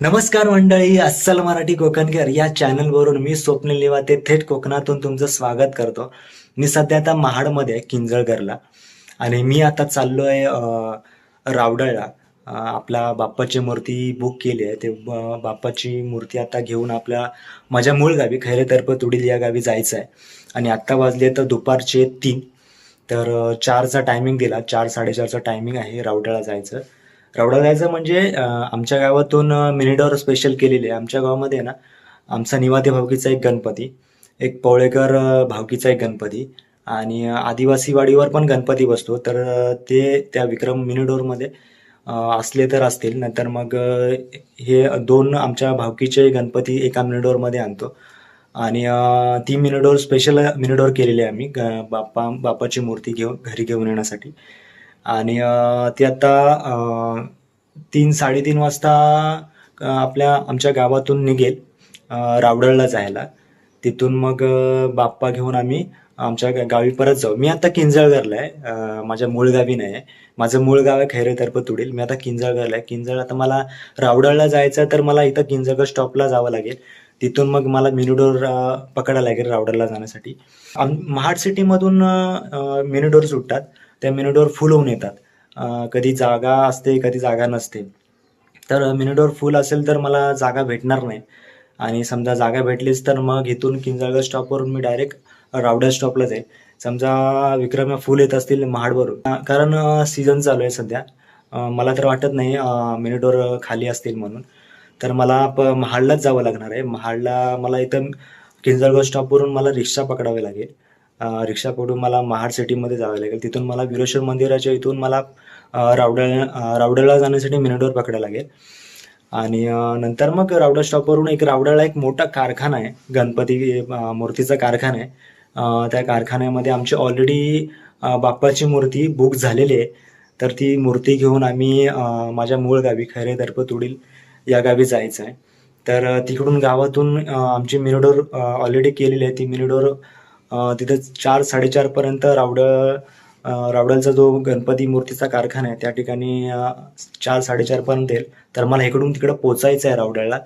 नमस्कार मंडळी अस्सल मराठी कोकणकर या चॅनलवरून मी स्वप्नील निवाते थेट कोकणातून तुमचं स्वागत करतो. मी सध्या आता महाडमध्ये आहे किंजळगरला आणि मी आता चाललो आहे रावडळला. आपला बाप्पाची मूर्ती बुक केली आहे. ते बाप्पाची मूर्ती आता घेऊन आपल्या माझ्या मूळ गावी खैरेतर्फ तुडील या गावी जायचं आहे आणि आत्ता वाजले तर दुपारचे तीन. तर चारचा टायमिंग दिला. चार साडेचारचा टायमिंग आहे रावडळा जायचं. रावडा जायचं म्हणजे आमच्या गावातून मिनिडॉर स्पेशल केलेली आहे. आमच्या गावामध्ये ना आमचा निवाते भावकीचा एक गणपती एक पवळेकर भावकीचा एक गणपती आणि आदिवासी वाडीवर पण गणपती बसतो. तर ते त्या विक्रम मिनिडोरमध्ये असले तर असतील. नंतर मग हे दोन आमच्या भावकीचे गणपती एका मिनिडोरमध्ये आणतो. आणि ती मिनिडोर स्पेशल मिनिडोर केलेली आहे आम्ही. ग- बाप्पा बाप्पाची मूर्ती घेऊन घरी घेऊन येण्यासाठी. आणि ती आता तीन साडेतीन वाजता आपल्या आमच्या गावातून निघेल रावडळला जायला. तिथून मग बाप्पा घेऊन आम्ही आमच्या गावी परत जाऊ. मी आता किंजळगरला आहे. माझ्या मूळ गावी नाही आहे. माझं मूळ गाव आहे खैरेतर्फ तुडील मी आता किंजळगरला आहे. किंजळ आता मला रावडळला जायचं तर मला इथं किंजळगर स्टॉपला जावं लागेल. तिथून मग मला मिनिडोर पकडायला लागेल रावडरला जाण्यासाठी. आम महाड सिटीमधून अं, मिनिडोर सुटतात. त्या मिनिडोर फुल होऊन येतात. कधी जागा असते कधी जागा नसते. तर मिनिडोर फुल असेल तर मला जागा भेटणार नाही. आणि समजा जागा भेटलीच तर मग इथून किंजळगड स्टॉपवरून मी डायरेक्ट रावडा स्टॉपला जाईल समजा विक्रम फुल येत असतील महाडवरून. कारण सीझन चालू आहे सध्या. मला तर वाटत नाही मिनिडोर खाली असतील म्हणून. तर मला प महाडलाच जावं लागणार आहे. महाडला मला इथं किंजळगड स्टॉपवरून मला रिक्षा पकडावी लागेल. रिक्षा पकडून मला महाड सिटीमध्ये जावं लागेल. तिथून मला विरेश्वर मंदिराच्या इथून मला अं, रावडळ जाण्यासाठी मिनिडोर पकडायला लागेल. आणि नंतर मग रावडा स्टॉपवरून एक रावडाला एक मोठा कारखाना आहे. गणपती मूर्तीचा कारखाना आहे. त्या कारखान्यामध्ये आमची ऑलरेडी बाप्पाची मूर्ती बुक झालेली आहे. तर ती मूर्ती घेऊन आम्ही माझ्या मूळ गावी खैरेदर्प तुडील या गावी जायचं आहे. तर तिकडून गावातून आमची मिनिडोर ऑलरेडी केलेली आहे. ती मिनिडोर तिथं चार साडेचारपर्यंत रावड अं, रावडलचा जो गणपती मूर्तीचा कारखाना आहे त्या ठिकाणी चार साडेचारपर्यंत येईल. तर मला इकडून तिकडं पोचायचं आहे रावडळला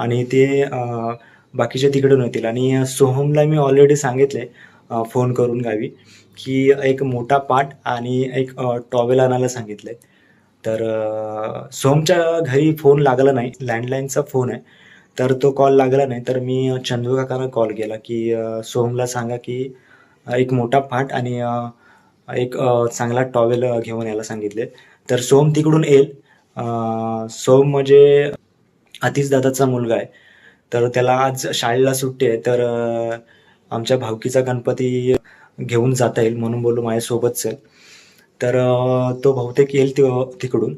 आणि ते बाकीच्या बाकीचे तिकडून येतील. आणि सोहमला मी ऑलरेडी सांगितले फोन करून गावी की एक मोठा पाट आणि एक टॉवेल आणायला सांगितले तर सोहमच्या घरी फोन लागला नाही लँडलाईनचा फोन आहे. तर तो कॉल लागला नाही. तर मी चंदू काकांना कॉल केला की सोहमला सांगा की एक मोठा पाट आणि एक चांगला टॉवेल घेऊन यायला सांगितले. तर सोहम तिकडून येईल. सोम सोहम म्हणजे अतिश दादाचा मुलगा आहे. तर त्याला आज शाळेला सुट्टी आहे. तर आमच्या भावकीचा गणपती घेऊन जाता येईल म्हणून बोलू माझ्यासोबत चल तर तो बहुतेक येईल तिकडून.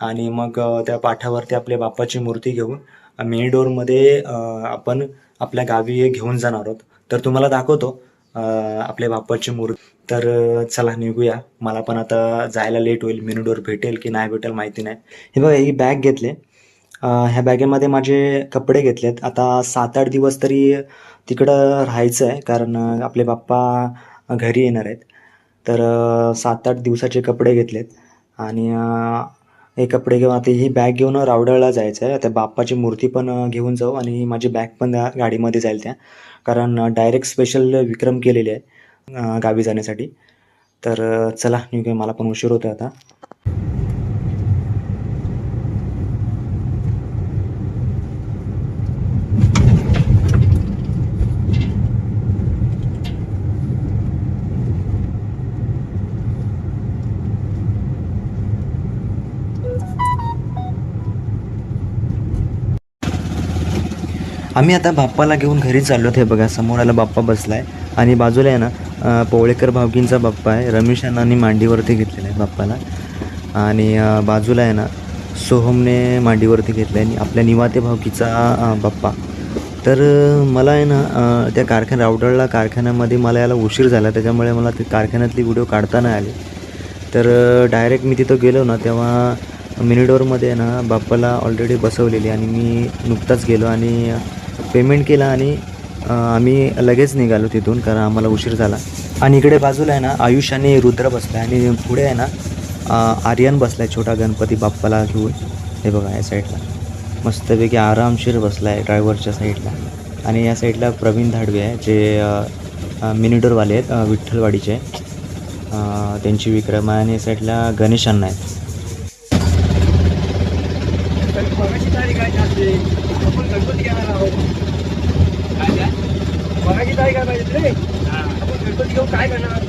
आणि मग त्या पाठावरती आपल्या बाप्पाची मूर्ती घेऊन मिनी डोरमध्ये आपण आपल्या गावी घेऊन जाणार आहोत. तर तुम्हाला दाखवतो आपल्या बाप्पाची मूर्ती. तर चला निघूया. मला पण आता जायला लेट होईल. मिनी डोर भेटेल की नाही भेटेल माहिती नाही. हे बघा ही बॅग घेतली. ह्या बॅगेमध्ये माझे कपडे घेतलेत. आता सात आठ दिवस तरी तिकडं राहायचं आहे कारण आपले बाप्पा घरी येणार आहेत. तर सात आठ दिवसाचे कपडे घेतलेत. आणि हे कपडे घेऊन आता ही बॅग घेऊन रावडळला जायचं आहे त्या बाप्पाची मूर्ती पण घेऊन जाऊ आणि माझी बॅग पण त्या गाडीमध्ये जाईल त्या. कारण डायरेक्ट स्पेशल विक्रम केलेले आहे गावी जाण्यासाठी. तर चला निघूया. मला पण उशीर होतो आता. आम्ही आता बाप्पाला घेऊन घरी चाललो हे बघा समोर आला बाप्पा बसलाय. आणि बाजूला आहे ना पोवळेकर भावकींचा बाप्पा आहे. रमेश अण्णांनी मांडीवरती घेतलेला आहे बाप्पाला. आणि बाजूला आहे ना सोहमने मांडीवरती घेतलं आहे आणि आपल्या निवाते भावकीचा बाप्पा. तर मला आहे ना त्या कारखाना रावडळला कारखान्यामध्ये मला याला उशीर झाला. त्याच्यामुळे मला ते कारखान्यातली व्हिडिओ काढता नाही आली. तर डायरेक्ट मी तिथं गेलो ना तेव्हा मिनिडोरमध्ये ना बाप्पाला ऑलरेडी बसवलेली आणि मी नुकताच गेलो. आणि पेमेंट केलं आणि आम्ही लगेच निघालो तिथून कारण आम्हाला उशीर झाला. आणि इकडे बाजूला आहे ना आयुष आणि रुद्र बसला आहे आणि पुढे आहे ना आर्यन बसला आहे छोटा गणपती बाप्पाला घेऊन. हे बघा या साईडला. मस्तपैकी आरामशीर बसला आहे ड्रायव्हरच्या साईडला. आणि या साईडला प्रवीण धाडवे आहे जे मिनिडोरवाले आहेत विठ्ठलवाडीचे. त्यांची विक्रम आणि या साईडला गणेश अण्णा आहेत बघायची तारीख काय असते आपण गणपती घेणार आहोत काय काय बघायची तारीख काय पाहिजे रे आपण गणपती घेऊन काय करणार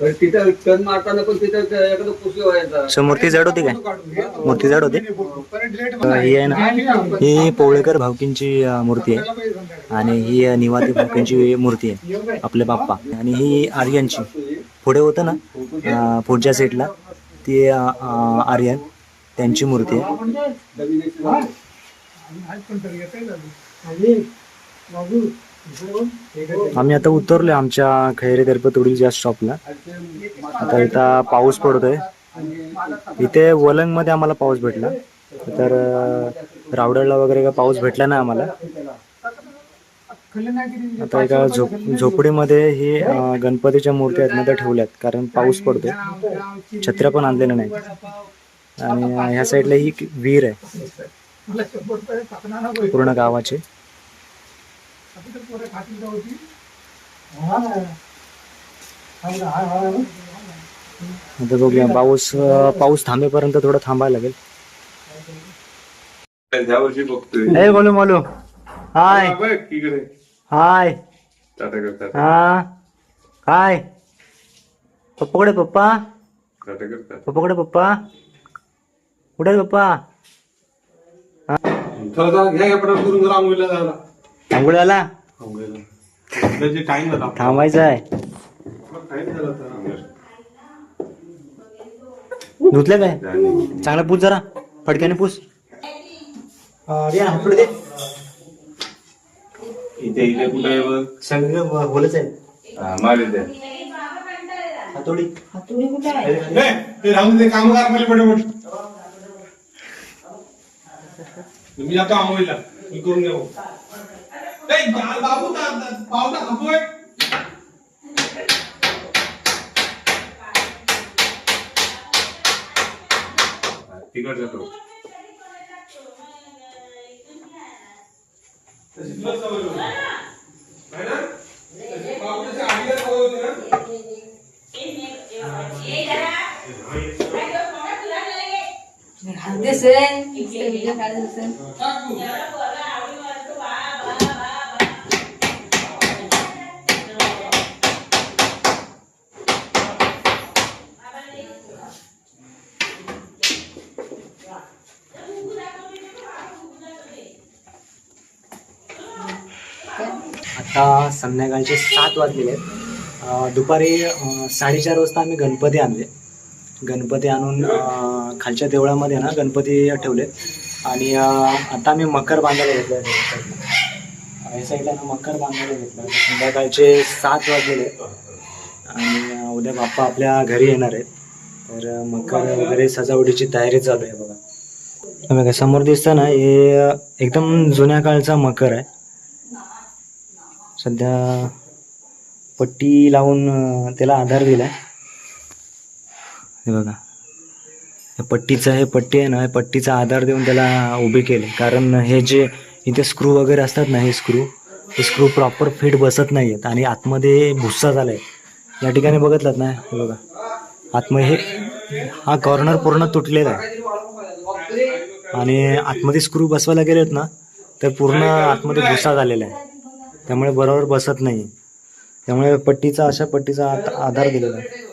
अं, असतं. तर तिथं टन मारताना पण तिथं एखादं पुशी व्हायचा. सो मूर्ती जड होती काय? मूर्ती जड होती? अ, ही आहे ना. ही पोवळेकर भावकींची अ, मूर्ती आहे. आणि ही अ, निवाती भावकींची मूर्ती आहे आपले बाप्पा. आणि ही आर्यनची. पुढे होतं ना अ, पुढच्या साईडला ती अ, अ, आर्यन त्यांची मूर्ती आहे. आम्ही आता उतरलोय. आमच्या खैरे दर्पतोडील ज्या स्टॉपला आता इथं पाऊस पडतोय. इथे वलंगमध्ये आम्हाला पाऊस भेटला. तर रावडळला वगैरे का पाऊस भेटला नाही आम्हाला. आता एका झोप झोपडीमध्ये ही गणपतीच्या मूर्ती आहेत ना त्या ठेवल्यात. कारण पाऊस पडतोय. छत्र्या पण आणलेल्या नाही आणि ह्या साईडला ही एक विहीर आहे. पूर्ण गावाची. आता बघूया पाऊस पाऊस थांबेपर्यंत थोडं थांबायला लागेल. ह्या वर्षी बघतोय? ए बोलू बोलू. हाय. बघ इकडे. हाय. टाटा हा. काय? पप्पाकडे पप्पा? टाटा करतात. पप्पाकडे पप्पा? कुठे आहे पप्पा? चला चला घ्या घ्या पटापट करून जरा आंघोळीला जायला. आंघोळ आला टाइम झाला? थांबायचं आहे. टाइम झाला. धुतलं काय. चांगला पूस जरा. फडक्याने पूस. रिया पुढे दे. इथे इथे कुठे आहे बघ? सगळं आहे. द्या हातोडी. ए, ते राहून दे काम करा पहिले पटापट. मी जातो आंघोळीला. मी करून जा- बाबू ता- ता- पावटा खातोय तिकड जातो दिसेल व्हिडिओ काढत असेल आता संध्याकाळचे सात वाजलेले आहेत. दुपारी साडेचार वाजता आम्ही गणपती आणले. गणपती आणून खालच्या देवळामध्ये ना गणपती ठेवले आणि आता आम्ही मकर बांधायला घेतलं या साईडला ना मकर बांधायला घेतलं संध्याकाळचे सात वाजलेले आणि उद्या बाप्पा आपल्या घरी येणार आहेत. तर मकर वगैरे सजावटीची तयारी चालू आहे बघा. समोर दिसतं ना हे एकदम जुन्या काळचा मकर आहे. सध्या पट्टी लावून त्याला आधार दिलाय. हे बघा. पट्टीचं हे पट्टी आहे ना हे पट्टीचा आधार देऊन त्याला उभे केले. कारण हे जे इथे स्क्रू वगैरे असतात ना हे स्क्रू हे स्क्रू प्रॉपर फिट बसत नाही आहेत आणि आतमध्ये भुस्सा झाला आहे या ठिकाणी बघितलात ना हे बघा. आतमध्ये हे हा कॉर्नर पूर्ण तुटलेला आहे. आणि आतमध्ये स्क्रू बसवायला गेलेत ना तर पूर्ण आतमध्ये भुस्सा झालेला आहे. त्यामुळे बरोबर बसत नाही. त्यामुळे पट्टीचा अशा पट्टीचा आधार दिलेला आहे.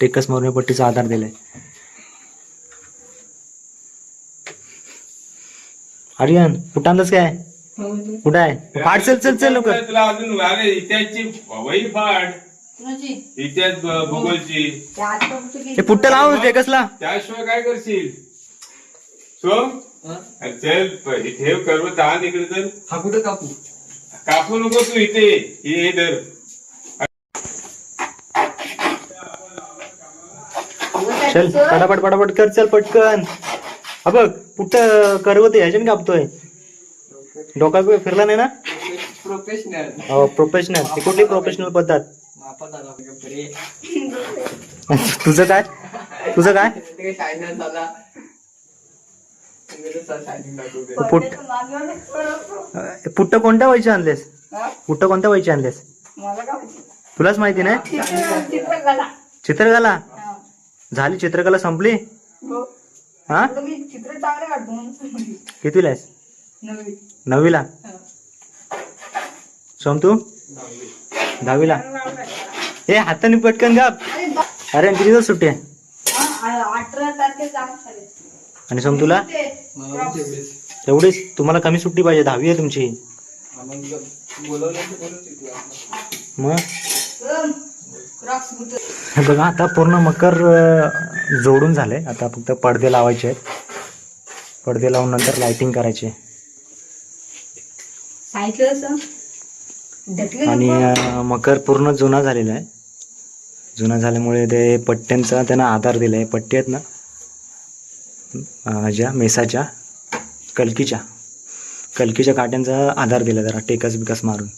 टेकस मारून पट्टीचा आधार दिलाय. आर्यन कुठं आणलंस काय? कुठं आहे? फाट चल चल चल लवकर. तुला अजून अरे इतिहासची वही फाड कुणाची? इतिहास भूगोलची? हे पुट्ट लाव ते कसला त्याशिवाय काय करशील? सोम? अरे चल हे ठेव करवत आण इकडे तर हा कुठं कापू कापू नको तू इथे हे हे धर. चल पटापट पटापट कर चल पटकन. हा बघ पुट्ट करवत ह्याच्याने कापतोय. डोका फिरला नाही ना? प्रोफेशनल प्रोफेशनल ती कुठली प्रोफेशनल पद्धत? तुझं काय? तुझं काय? पुट्ट कोणत्या वयचे आणलेस? पुट्ट कोणत्या वयचे आणलेस? तुलाच माहिती नाही? चित्रकला. झाली चित्रकला संपली? हा. कितीला आहेस? नववीला? सोम तू? दहावीला? ए हाताने पटकन गाप. अरे तिथे सुट्टी आहे? आणि सोम तुला? तेवढीच तुम्हाला कमी सुट्टी पाहिजे दहावी आहे तुमची. मग? बघा आता पूर्ण मकर जोडून झाले. आता फक्त पडदे लावायचे आहेत. पडदे लावून नंतर लाइटिंग करायची. आणि मकर पूर्ण जुना झालेला आहे. जुना झाल्यामुळे ते पट्ट्यांचा त्यांना आधार दिला आहे पट्टी आहेत ना? ह्याच्या मेसाच्या कलकीच्या. कलकीच्या काट्यांचा आधार दिला जरा टेकस बिकस मारून.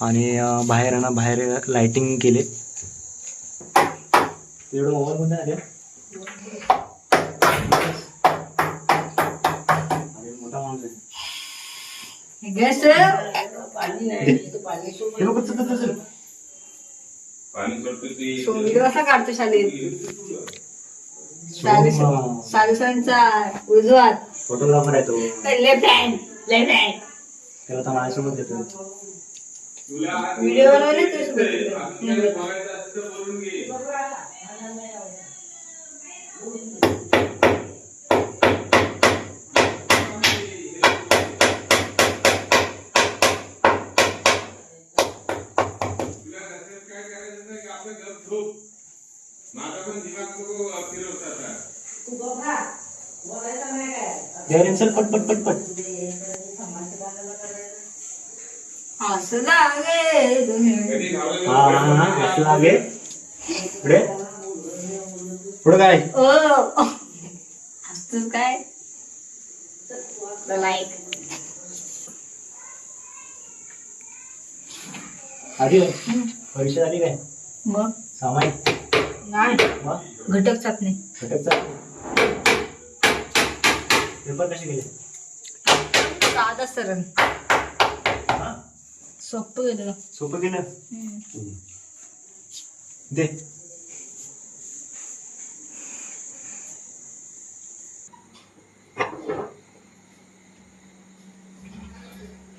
आणि बाहेर ना बाहेर लाइटिंग केले. एवढं मोबाईल? अरे, मोठा माणूस आहे गॅस हे बघ, चल, चल, चल. पाणी सोडतो ती. सोंगी कसा काढतो शाळेत. साडेसांचा उजवात. फोटोग्राफर आहे तो. लेफ्ट हँड लेफ्ट हँड त्याला तर माझ्यासोबत देतो व्हिडिओ बनवले तुझ्यासोबत? बोलून घे. असं लागे हा असं लागे पुढे. पुढे काय? काय? लाईक आधी परीक्षा झाली काय? मग? सामायिक. नाही. मग? घटक चाचणी घटकचा पेपर कसे गेले साधा सरळ. हा? सोपं गेलं सोपं गेलं हम्म. दे.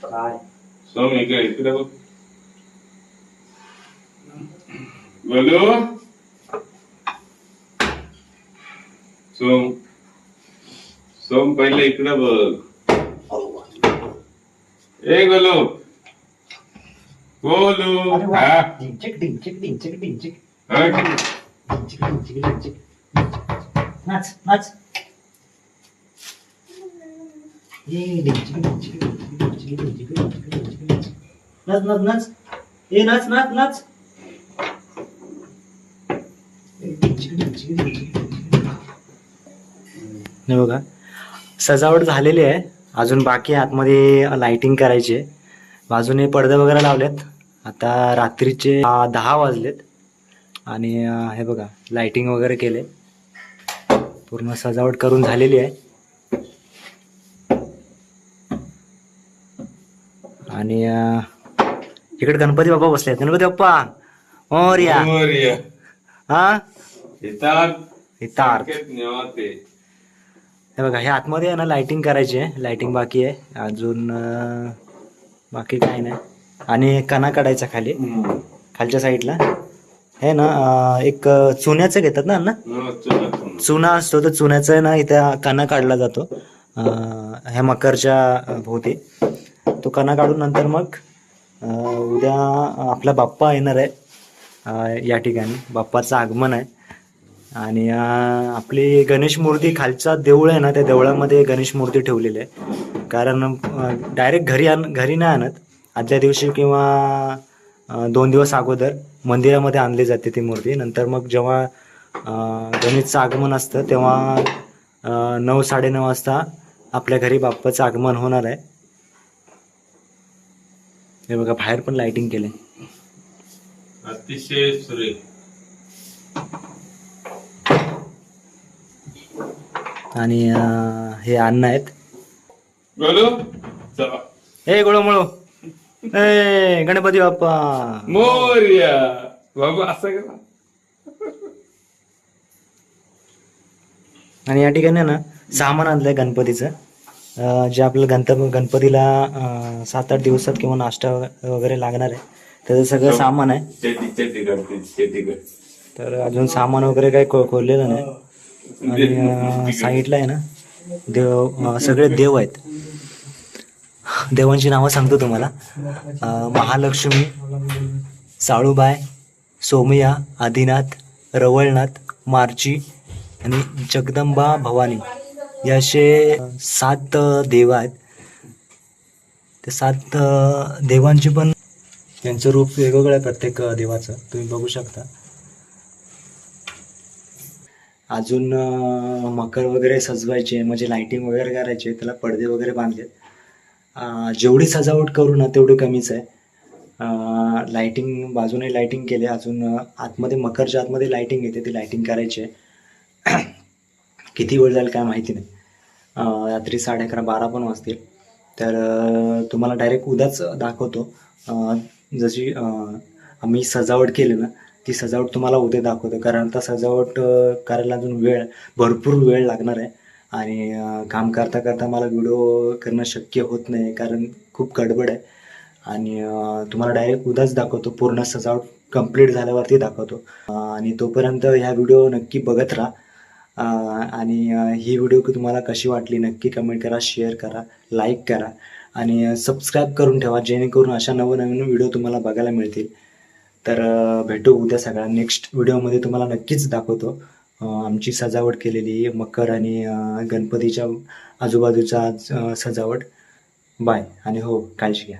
काय? सोम इकडे इकडे बघ. बोलू पहिले इकडे बघ ए गोलू गोलू नाच नाच ए नाच नाच नाच ए नाच नाच नाच बघा सजावट झालेली आहे. अजून बाकी आतमध्ये लाइटिंग करायची आहे. बाजूने पडदे वगैरे लावलेत. आता रात्रीचे दहा वाजलेत. आणि हे बघा लाइटिंग वगैरे केले. पूर्ण सजावट करून झालेली आहे. आणि इकडे गणपती बाप्पा बसले गणपती बाप्पा मोरया. मोरया. हा. संकेत निवांते. हे बघा हे आतमध्ये आहे ना लायटिंग करायची आहे. लायटिंग बाकी आहे. अजून बाकी काय नाही. आणि कणा काढायचा खाली. खालच्या साईडला. हे ना एक चुन्याचं घेतात ना अण्णा? चुना असतो तर चुन्याचा आहे ना इथं कणा काढला जातो. ह्या मकरच्या भोवती. तो कणा काढून नंतर मग उद्या आपला बाप्पा येणार आहे. या ठिकाणी. बाप्पाचं आगमन आहे. आणि अं, आपली गणेश मूर्ती खालचा देऊळ आहे ना त्या देवळामध्ये गणेश मूर्ती ठेवलेली आहे. कारण डायरेक्ट घरी आण घरी नाही आणत. आदल्या दिवशी किंवा अं, दोन दिवस अगोदर मंदिरामध्ये आणली जाते ती मूर्ती. नंतर मग जेव्हा अं, गणेशचं आगमन असतं तेव्हा अं, नऊ साडेनऊ वाजता आपल्या घरी बाप्पाचं आगमन होणार आहे. हे बघा बाहेर पण लाइटिंग केले अतिशय सुरेख. आणि हे अन्न आहेत. ए गोळमोळो ए गणपती बाप्पा. मोर्या. बाबा असं आणि या ठिकाणी ना सामान आणलंय गणपतीचं. जे आपलं गणप गणपतीला सात आठ दिवसात किंवा नाश्ता वग- वगैरे लागणार आहे. त्याचं सगळं सामान आहे. तर अजून सामान वगैरे काही खोललेलं नाही. आणि अं, साईडला आहे ना देव सगळे देव आहेत. देवांची नावं सांगतो तुम्हाला. महालक्ष्मी साळूबाय सोमया आदिनाथ रवळनाथ मार्ची आणि जगदंबा भवानी. या असे सात देव आहेत. ते सात देवांची पण त्यांचं रूप वेगवेगळं आहे प्रत्येक देवाचं. तुम्ही बघू शकता. अजून मकर वगैरे सजवायचे म्हणजे लाइटिंग वगैरे करायचे त्याला पडदे वगैरे बांधलेत. जेवढी सजावट करू ना तेवढी कमीच आहे. लाइटिंग बाजूने लाइटिंग केले अजून आतमध्ये मकरच्या आतमध्ये लाइटिंग येते ती लाइटिंग करायची. आहे किती वेळ जाईल काय माहिती नाही. रात्री साडे अकरा बारा पण वाजतील. तर तुम्हाला डायरेक्ट उद्याच दाखवतो. जशी आम्ही सजावट केली ना ती सजावट तुम्हाला उद्या दाखवतो. कारण आता सजावट करायला अजून वेळ भरपूर वेळ लागणार आहे. आणि काम करता करता मला व्हिडिओ करणं शक्य होत नाही कारण खूप गडबड आहे. आणि तुम्हाला डायरेक्ट उद्याच दाखवतो. पूर्ण सजावट कंप्लीट झाल्यावरती दाखवतो. आणि तोपर्यंत ह्या व्हिडिओ नक्की बघत राहा. आणि ही व्हिडिओ तुम्हाला कशी वाटली नक्की कमेंट करा शेअर करा लाईक करा. आणि सबस्क्राईब करून ठेवा जेणेकरून अशा नवनवीन व्हिडिओ तुम्हाला बघायला मिळतील. तर भेटू उद्या सगळ्या नेक्स्ट व्हिडिओमध्ये तुम्हाला नक्कीच दाखवतो. आमची सजावट केलेली मकर आणि गणपतीच्या आजूबाजूचा सजावट. बाय आणि हो काळजी घ्या.